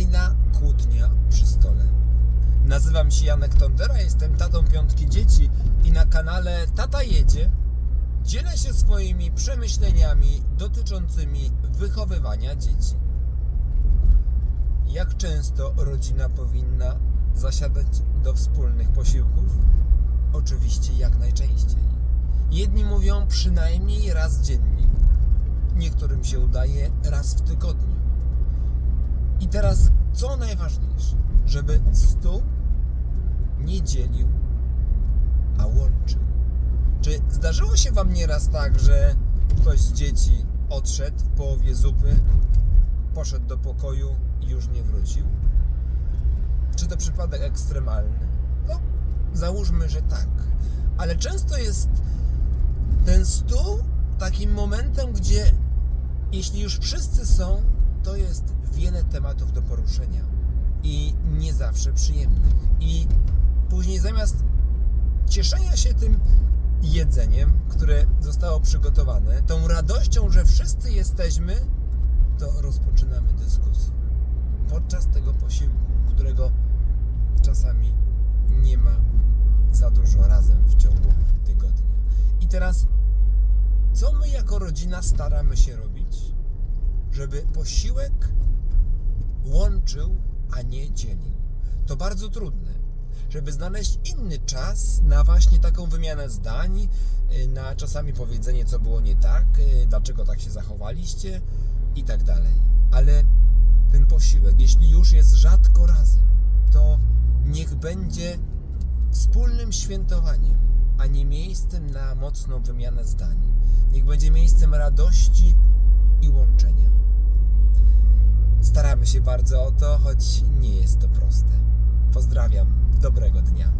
Kolejna kłótnia przy stole. Nazywam się Janek Tondera, jestem tatą piątki dzieci i na kanale Tata Jedzie dzielę się swoimi przemyśleniami dotyczącymi wychowywania dzieci. Jak często rodzina powinna zasiadać do wspólnych posiłków? Oczywiście jak najczęściej. Jedni mówią przynajmniej raz dziennie. Niektórym się udaje raz w tygodniu. I teraz, co najważniejsze, żeby stół nie dzielił, a łączył. Czy zdarzyło się Wam nieraz tak, że ktoś z dzieci odszedł w połowie zupy, poszedł do pokoju i już nie wrócił? Czy to przypadek ekstremalny? No, załóżmy, że tak. Ale często jest ten stół takim momentem, gdzie jeśli już wszyscy są, to jest wiele tematów do poruszenia i nie zawsze przyjemnych. I później zamiast cieszenia się tym jedzeniem, które zostało przygotowane, tą radością, że wszyscy jesteśmy, to rozpoczynamy dyskusję podczas tego posiłku, którego czasami nie ma za dużo razem w ciągu tygodnia. I teraz, co my jako rodzina staramy się robić, żeby posiłek łączył, a nie dzielił? To bardzo trudne, żeby znaleźć inny czas na właśnie taką wymianę zdań, y, na czasami powiedzenie, co było nie tak, y, dlaczego tak się zachowaliście i tak dalej. Ale ten posiłek, jeśli już jest rzadko razem, to niech będzie wspólnym świętowaniem, a nie miejscem na mocną wymianę zdań. Niech będzie miejscem radości i łączenia. Się bardzo o to, choć nie jest to proste. Pozdrawiam, dobrego dnia.